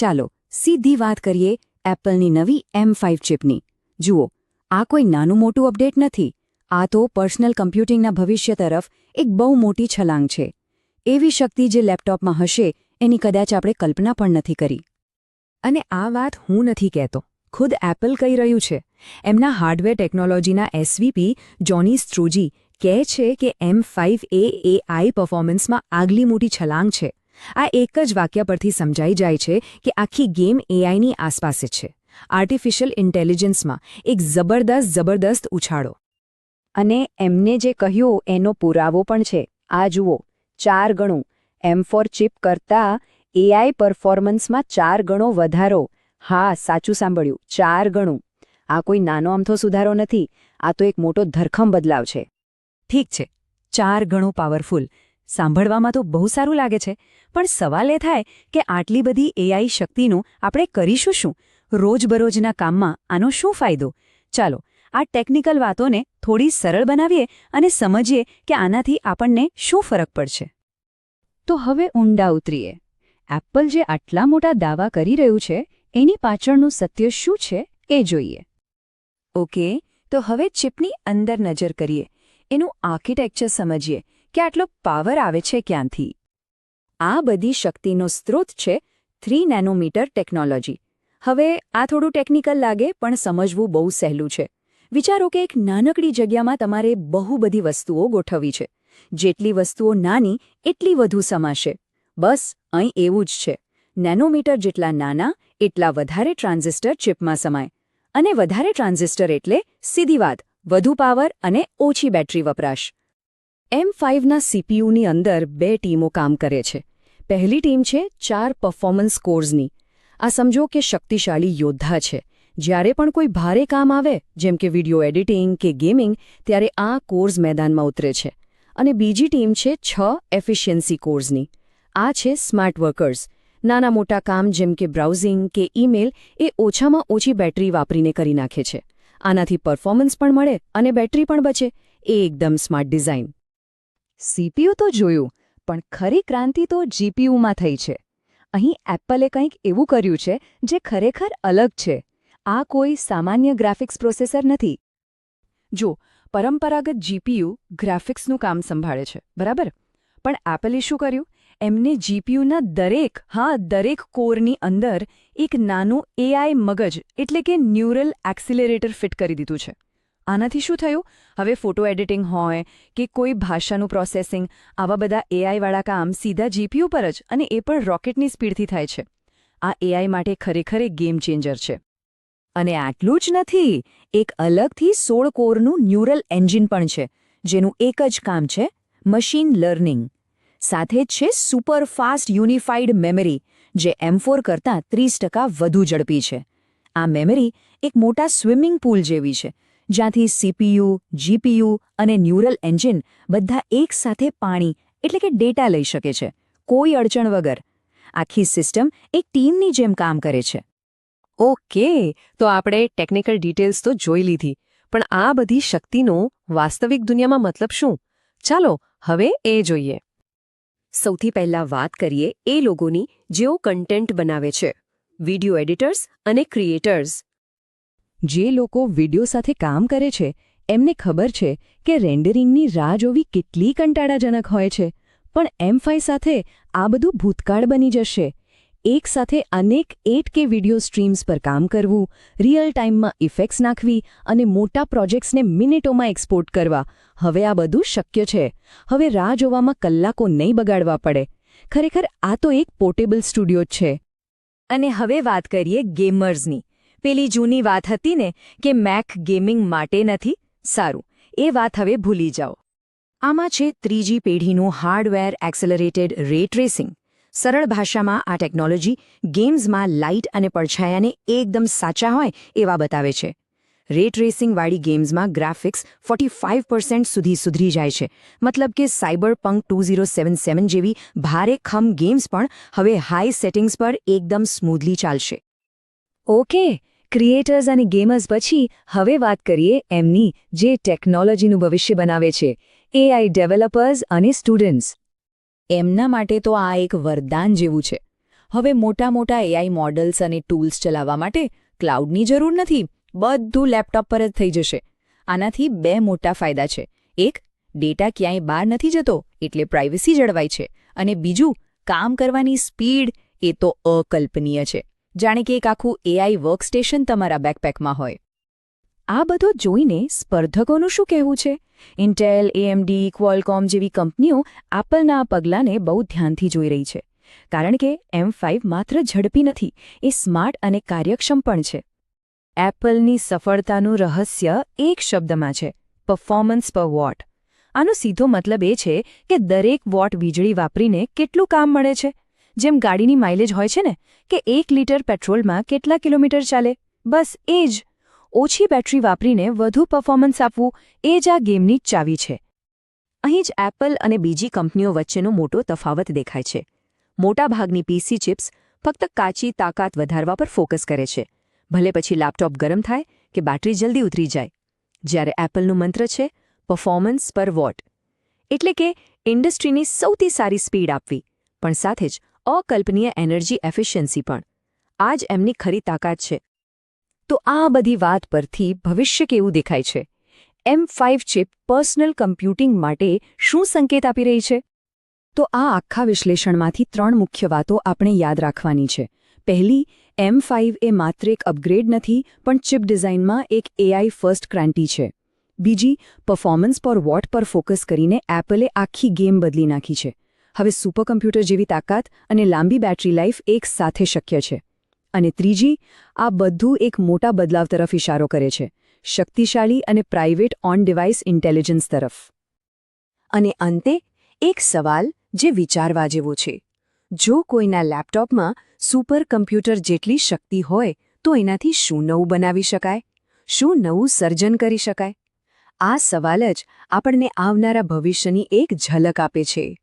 ચાલો, સીધી વાત કરીએ એપલની નવી એમ ફાઇવ ચિપની. જુઓ, આ કોઈ નાનું મોટું અપડેટ નથી. આ તો પર્સનલ કમ્પ્યુટિંગના ભવિષ્ય તરફ એક બહુ મોટી છલાંગ છે. એવી શક્તિ જે લેપટોપમાં હશે, એની કદાચ આપણે કલ્પના પણ નથી કરી. અને આ વાત હું નથી કહેતો. ખુદ એપલ કહી રહ્યું છે. એમના હાર્ડવેર ટેકનોલોજીના એસવીપી જોની સ્ટ્રુજી કહે છે કે એમ ફાઇવ એ એઆઈ પરફોર્મન્સમાં આગલી મોટી છલાંગ છે. આ એક જ વાક્ય પરથી સમજાઈ જાય છે કે આખી ગેમ એઆઈની આસપાસ છે. આર્ટિફિશિયલ ઇન્ટેલિજન્સમાં એક જબરદસ્ત જબરદસ્ત ઉછાળો. અને એમને જે કહ્યું એનો પુરાવો પણ છે. આ જુઓ, ચાર ગણું. એમ ફોર ચિપ કરતાં એઆઈ પરફોર્મન્સમાં ચાર ગણો વધારો. હા, સાચું સાંભળ્યું, ચાર ગણું. આ કોઈ નાનો અમથો સુધારો નથી. આ તો એક મોટો ધરખમ બદલાવ છે. ઠીક છે, ચાર ગણું પાવરફુલ સાંભળવામાં તો બહુ સારું લાગે છે. પણ સવાલ એ થાય કે આટલી બધી એઆઈ શક્તિનું આપણે કરીશું શું? રોજબરોજના કામમાં આનો શું ફાયદો? ચાલો, આ ટેકનિકલ વાતોને થોડી સરળ બનાવીએ અને સમજીએ કે આનાથી આપણને શું ફરક પડશે. તો હવે ઊંડા ઉતરીએ. એપલ જે આટલા મોટા દાવા કરી રહ્યું છે, એની પાછળનું સત્ય શું છે એ જોઈએ. ઓકે, તો હવે ચિપની અંદર નજર કરીએ. એનું આર્કિટેક્ચર સમજીએ. કે આટલો પાવર આવે છે ક્યાંથી? આ બધી શક્તિનો સ્ત્રોત છે થ્રી નેનોમીટર ટેકનોલોજી. હવે આ થોડું ટેકનિકલ લાગે, પણ સમજવું બહુ સહેલું છે. વિચારો કે એક નાનકડી જગ્યામાં તમારે બહુ બધી વસ્તુઓ ગોઠવવી છે. જેટલી વસ્તુઓ નાની, એટલી વધુ સમાશે. બસ, અહીં એવું જ છે. નેનોમીટર જેટલા નાના, એટલા વધારે ટ્રાન્ઝિસ્ટર ચિપમાં સમાય. અને વધારે ટ્રાન્ઝિસ્ટર એટલે સીધી વાત, વધુ પાવર અને ઓછી બેટરી વપરાશ. એમ ફાઇવના સીપીયુની અંદર બે ટીમો કામ કરે છે. પહેલી ટીમ છે ચાર પરફોર્મન્સ કોર્સની આ સમજો કે શક્તિશાળી યોદ્ધા છે. જ્યારે પણ કોઈ ભારે કામ આવે, જેમ કે વિડિયો એડિટિંગ કે ગેમિંગ, ત્યારે આ કોર્સ મેદાનમાં ઉતરે છે. અને બીજી ટીમ છે છ એફિશિયન્સી કોર્સની આ છે સ્માર્ટ વર્કર્સ નાના મોટા કામ જેમ કે બ્રાઉઝિંગ કે ઈમેલ એ ઓછામાં ઓછી બેટરી વાપરીને કરી નાખે છે. આનાથી પરફોર્મન્સ પણ મળે અને બેટરી પણ બચે. એ એકદમ સ્માર્ટ ડિઝાઇન સીપીયુ તો જોયું, પણ ખરી ક્રાંતિ તો જીપીયુમાં થઈ છે. અહીં એપલે કંઈક એવું કર્યું છે, જે ખરેખર અલગ છે. આ કોઈ સામાન્ય ગ્રાફિક્સ પ્રોસેસર નથી. જો, પરંપરાગત જીપીયુ ગ્રાફિક્સનું કામ સંભાળે છે, બરાબર? પણ એપલે શું કર્યું? એમને જીપીયુના દરેક, હા, દરેક કોરની અંદર એક નાનું એઆઈ મગજ, એટલે કે ન્યુરલ એક્સિલરેટર ફિટ કરી દીધું છે. આનાથી શું થયું? હવે ફોટો એડિટિંગ હોય કે કોઈ ભાષાનું પ્રોસેસિંગ આવા બધા એઆઈવાળા કામ સીધા જીપીયુ પર જ અને એ પણ રોકેટની સ્પીડથી થાય છે. આ એઆઈ માટે ખરેખર એક ગેમ ચેન્જર છે. અને આટલું જ નથી, એક અલગથી સોળ કોરનું ન્યુરલ એન્જિન પણ છે, જેનું એક જ કામ છે મશીન લર્નિંગ સાથે છે સુપર ફાસ્ટ યુનિફાઈડ મેમરી જે એમ ફોર કરતાં ત્રીસ વધુ ઝડપી છે. આ મેમરી એક મોટા સ્વિમિંગ પૂલ જેવી છે જ્યાંથી સીપીયુ જીપીયુ અને ન્યુરલ એન્જિન બધા એક સાથે પાણી, એટલે કે ડેટા લઈ શકે છે, કોઈ અડચણ વગર. આખી સિસ્ટમ એક ટીમની જેમ કામ કરે છે. ઓકે, તો આપણે ટેકનિકલ ડિટેલ્સ તો જોઈ લીધી, પણ આ બધી શક્તિનો વાસ્તવિક દુનિયામાં મતલબ શું? ચાલો, હવે એ જોઈએ. સૌથી પહેલા વાત કરીએ એ લોકોની જેઓ કન્ટેન્ટ બનાવે છે, વિડિયો એડિટર્સ અને ક્રિએટર્સ. જે લોકો વિડિયો સાથે કામ કરે છે, એમને ખબર છે કે રેન્ડરિંગની રાહ જોવી કેટલી કંટાળાજનક હોય છે. પણ એમ ફાઈ સાથે આ બધું ભૂતકાળ બની જશે. એક સાથે અનેક એટ કે વિડિયો સ્ટ્રીમ્સ પર કામ કરવું, રિયલ ટાઈમમાં ઇફેક્ટ્સ નાખવી અને મોટા પ્રોજેક્ટ્સને મિનિટોમાં એક્સપોર્ટ કરવા. હવે આ બધું શક્ય છે. હવે રાહ જોવામાં કલાકો નહીં બગાડવા પડે. ખરેખર આ તો એક પોર્ટેબલ સ્ટુડિયો જ છે. અને હવે વાત કરીએ ગેમર્સની. પેલી જૂની વાત હતી ને કે મેક ગેમિંગ માટે નથી, સારું, એ વાત હવે ભૂલી જાઓ. આમાં છે ત્રીજી પેઢીનું હાર્ડવેર એક્સેલરેટેડ રે ટ્રેસિંગ સરળ ભાષામાં આ ટેકનોલોજી ગેમ્સમાં લાઇટ અને પડછાયાને એકદમ સાચા હોય એવા બતાવે છે. રે ટ્રેસિંગવાળી ગેમ્સમાં ગ્રાફિક્સ ફોર્ટી ફાઇવ પર્સન્ટ સુધી સુધરી જાય છે. મતલબ કે cyber punk two zero seven seven જેવી ભારે ખમ ગેમ્સ પણ હવે હાઈ સેટિંગ્સ પર એકદમ સ્મૂધલી ચાલશે. ઓકે ક્રિએટર્સ અને ગેમર્સ પછી હવે વાત કરીએ એમની, જે ટેકનોલોજીનું ભવિષ્ય બનાવે છે એઆઈ ડેવલપર્સ અને સ્ટુડન્ટ્સ એમના માટે તો આ એક વરદાન જેવું છે. હવે મોટા મોટા એઆઈ મોડલ્સ અને ટૂલ્સ ચલાવવા માટે ક્લાઉડની જરૂર નથી, બધું લેપટોપ પર જ થઈ જશે. આનાથી બે મોટા ફાયદા છે. એક ડેટા ક્યાંય બહાર નથી જતો, એટલે પ્રાઇવસી જળવાય છે. અને બીજું, કામ કરવાની સ્પીડ એ તો અકલ્પનીય છે. જાણે કે એક આખું એઆઈ વર્કસ્ટેશન તમારા બેકપેકમાં હોય. આ બધો જોઈને સ્પર્ધકોનું શું કહેવું છે? ઇન્ટેલ એએમડી ક્વોલકોમ જેવી કંપનીઓ એપલના આ પગલાંને બહુ ધ્યાનથી જોઈ રહી છે. કારણ કે એમ ફાઇવ માત્ર ઝડપી નથી, એ સ્માર્ટ અને કાર્યક્ષમ પણ છે. એપલની સફળતાનું રહસ્ય એક શબ્દમાં છે પરફોર્મન્સ પર વોટ આનો સીધો મતલબ એ છે કે દરેક વોટ વીજળી વાપરીને કેટલું કામ મળે છે? જેમ ગાડીની માઇલેજ હોય છે ને, કે એક લીટર પેટ્રોલમાં કેટલા કિલોમીટર ચાલે? બસ એ જ. ઓછી બેટરી વાપરીને વધુ પરફોર્મન્સ આપવું એ જ આ ગેમની જ ચાવી છે. અહીં જ એપલ અને બીજી કંપનીઓ વચ્ચેનો મોટો તફાવત દેખાય છે. મોટાભાગની પીસી ચિપ્સ ફક્ત કાચી તાકાત વધારવા પર ફોકસ કરે છે. ભલે પછી લેપટોપ ગરમ થાય કે બેટરી જલ્દી ઉતરી જાય. જ્યારે એપલનું મંત્ર છે પરફોર્મન્સ પર વોટ. એટલે કે ઇન્ડસ્ટ્રીની સૌથી સારી સ્પીડ આપવી. પણ સાથે જ અકલ્પનીય એનર્જી એફિશિયન્સી પણ. આ જ એમની ખરી તાકાત છે. તો આ બધી વાત પરથી ભવિષ્ય કેવું દેખાય છે? M five chip personal computing માટે શું સંકેત આપી રહી છે? તો આ આખા વિશ્લેષણમાંથી ત્રણ મુખ્ય વાતો આપણે યાદ રાખવાની છે. પહેલી, એમ ફાઇવ એ માત્ર એક અપગ્રેડ નથી, પણ ચિપ ડિઝાઇનમાં એક એઆઈ ફર્સ્ટ ક્રાંતિ છે. બીજી પરફોર્મન્સ પર વોટ પર ફોકસ કરીને એપલે આખી ગેમ બદલી નાખી છે. હવે સુપર કમ્પ્યુટર જેવી તાકાત અને લાંબી બેટરી લાઈફ એક સાથે શક્ય છે. અને ત્રીજી, આ બધું એક મોટા બદલાવ તરફ ઇશારો કરે છે, શક્તિશાળી અને પ્રાઇવેટ ઓન ડિવાઇસ ઇન્ટેલિજન્સ તરફ. અને અંતે, એક સવાલ જે વિચારવા જેવો છે. જો કોઈના લેપટોપમાં સુપર કમ્પ્યુટર જેટલી શક્તિ હોય, તો એનાથી શું નવું બનાવી શકાય? શું નવું સર્જન કરી શકાય? આ સવાલ જ આપણને આવનારા ભવિષ્યની એક ઝલક આપે છે.